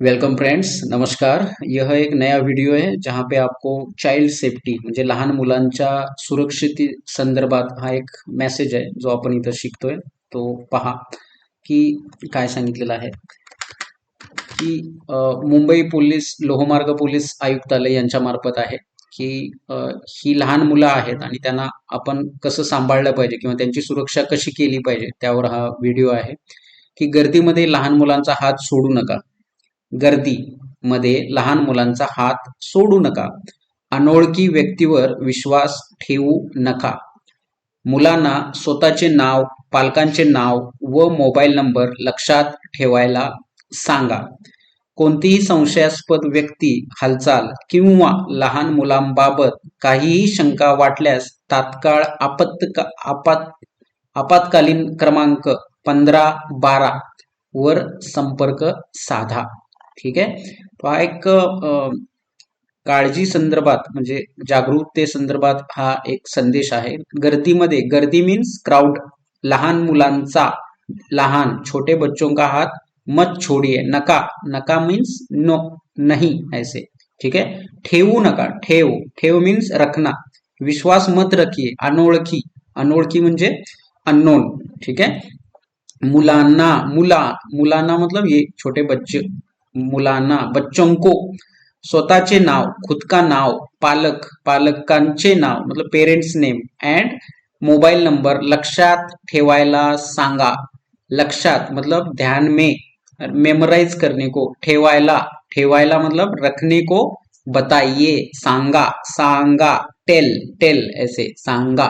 Welcome friends नमस्कार. यह एक नया व्हिडिओ है जहां पे आपको चाइल्ड सेफ्टी म्हणजे लहान मुलांच्या सुरक्षिते संदर्भात हा एक मेसेज आहे जो आपण इथं शिकतोय. तो पहा की काय सांगितलेलं आहे. की मुंबई पोलीस लोहमार्ग पोलीस आयुक्तालय यांच्या मार्फत आहे की ही लहान मुलं आहेत आणि त्यांना आपण कसं सांभाळलं पाहिजे किंवा त्यांची सुरक्षा कशी केली पाहिजे त्यावर हा व्हिडिओ आहे. की गर्दीमध्ये लहान मुलांचा हात सोडू नका. गर्दी मध्ये लहान मुलांचा हात सोडू नका. अनोळखी व्यक्तीवर विश्वास ठेवू नका. मुलांना स्वतःचे नाव पालकांचे नाव व मोबाईल नंबर लक्षात ठेवायला सांगा. कोणतीही संशयास्पद व्यक्ती हालचाल किंवा लहान मुलांबाबत काहीही शंका वाटल्यास तात्काळ आपत्त आपात आपत्कालीन क्रमांक पंधरा बारा वर संपर्क साधा. ठीक आहे? तो हा एक काळजी संदर्भात म्हणजे जागरूकते संदर्भात हा एक संदेश आहे. गर्दीमध्ये गर्दी मीन्स क्राउड लहान मुलांचा लहान छोटे बच्चों का हाथ मत छोडिये. नका नका मीन्स नो नहीं ऐसे. ठीक है ठेवू नका ठेव. ठेव मीन्स रखना. विश्वास मत रखिये अनोळखी. अनोळखी म्हणजे अननोन ठीक है मुलांना मुला मुलांना मतलब ये छोटे बच्चे. मुलांना बच्चों को स्वतःचे नाव खुद का नाव पालक पालकांचे नाव मतलब parents name and mobile number लक्षात ठेवायला सांगा. लक्षात मतलब ध्यान में मेमोराइज करने को ठेवायला ठेवायला मतलब रखने को बताइए. सांगा सांगा टेल टेल ऐसे सांगा.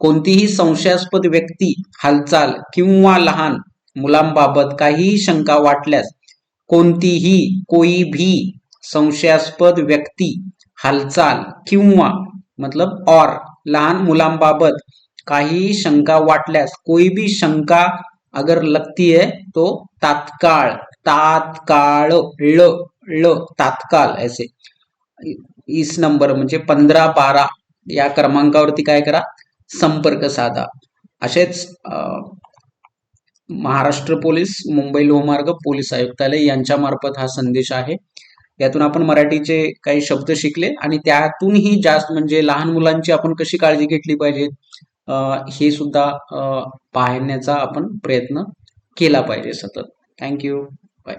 कोणतीही संशयास्पद व्यक्ती हालचाल किंवा लहान मुलांबाबत काहीही शंका वाटल्यास कोणतीही कोई भी संशयास्पद व्यक्ती हालचाल किंवा मतलब और लहान मुलांबाबत काहीही शंका वाटल्यास कोई भी शंका अगर लगती है तो तात्काळ तात्काळ ळ ळ तात्काळ ऐसे इस नंबर म्हणजे पंधरा बारा या क्रमांकावरती काय करा? संपर्क साधा. असेच अं, महाराष्ट्र पोलीस मुंबई लोहमार्ग पोलीस आयुक्तालय यांच्यामार्फत हा संदेश आहे. यातून आपण मराठीचे काही शब्द शिकले आणि त्यातूनही जास्त म्हणजे लहान मुलांची आपण कशी काळजी घेतली पाहिजे हे सुद्धा पाहण्याचा आपण प्रयत्न केला पाहिजे सतत. Thank you bye